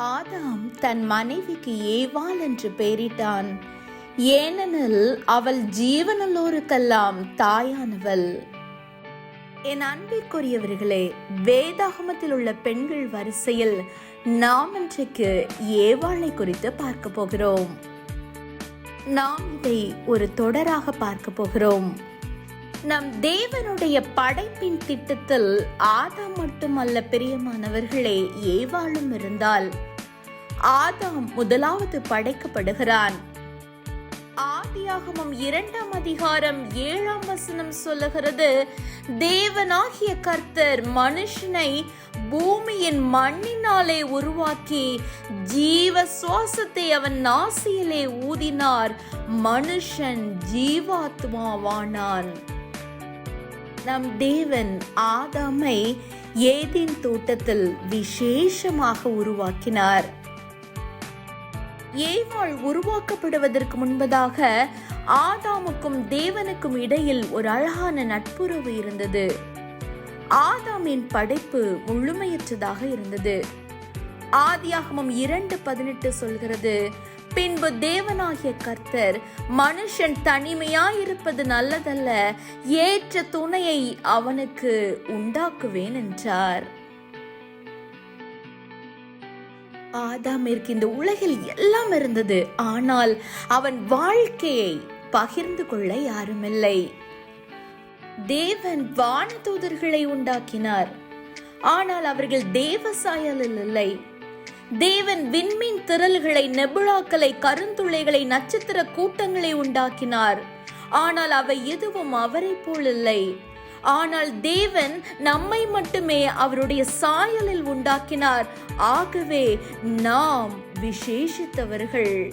ஆதாம் தன் மனைவிக்கு ஏவாள் என்று பெயரிட்டான். ஏனெனில் அவள் ஜீவனுள்ளோருக்கெல்லாம் தாயானவள். என் அன்பிற்குரியவர்களே வேதாகமத்தில் உள்ள பெண்கள் வரிசையில் நாம் இன்றைக்கு ஏவாளை குறித்து பார்க்க போகிறோம். நாம் இதை ஒரு தொடராக பார்க்க போகிறோம். நம் தேவனுடைய படைப்பின் திட்டத்தில் ஆதாம் மட்டுமல்ல பிரியமானவர்களே ஏவாளும் இருந்தால் ஆதாம் முதலாவது படைக்கப்படுகிறான். ஆதியாகமம் இரண்டாம் அதிகாரம் ஏழாம் வசனம் சொல்லுகிறது தேவனாகிய கர்த்தர் மனுஷனை பூமியின் மண்ணினாலே உருவாக்கி ஜீவ சுவாசத்தை அவன் நாசியிலே ஊதினார் மனுஷன் ஜீவாத்மாவானான். நம் தேவன் ஆதாமை ஏதின் தோட்டத்தில் விசேஷமாக உருவாக்கினார். ஏவாள் உருவாக்கப்படுவதற்கு முன்பதாக ஆதாமுக்கும் தேவனுக்கும் இடையில் ஒரு அழகான நட்புறவு இருந்தது. ஆதாமின் படைப்பு முழுமையற்றதாக இருந்தது. ஆதியாகமம் இரண்டு பதினெட்டு சொல்கிறது பின்பு தேவனாகிய கர்த்தர் மனுஷன் தனிமையாயிருப்பது நல்லதல்ல ஏற்ற துணையை அவனுக்கு உண்டாக்குவேன் என்றார். ஆதாமிற்கு இந்த உலகில் எல்லாம் இருந்தது. ஆனால் அவன் வாழ்க்கையை பகிர்ந்து கொள்ள யாருமில்லை. தேவன் வானதூதர்களை உண்டாக்கினார். ஆனால் அவர்கள் தேவ சாயலில் இல்லை. தேவன் விண்மீன் திரள்களை நெபுளாக்களை கருந்துளைகளை நட்சத்திர கூட்டங்களை உண்டாக்கினார். ஆனால் அவை எதுவும் அவரை போல் இல்லை. ஆனால் தேவன் நம்மை மட்டுமே அவருடைய சாயலில் உண்டாக்கினார். ஆகவே நாம் விசேஷித்தவர்கள்.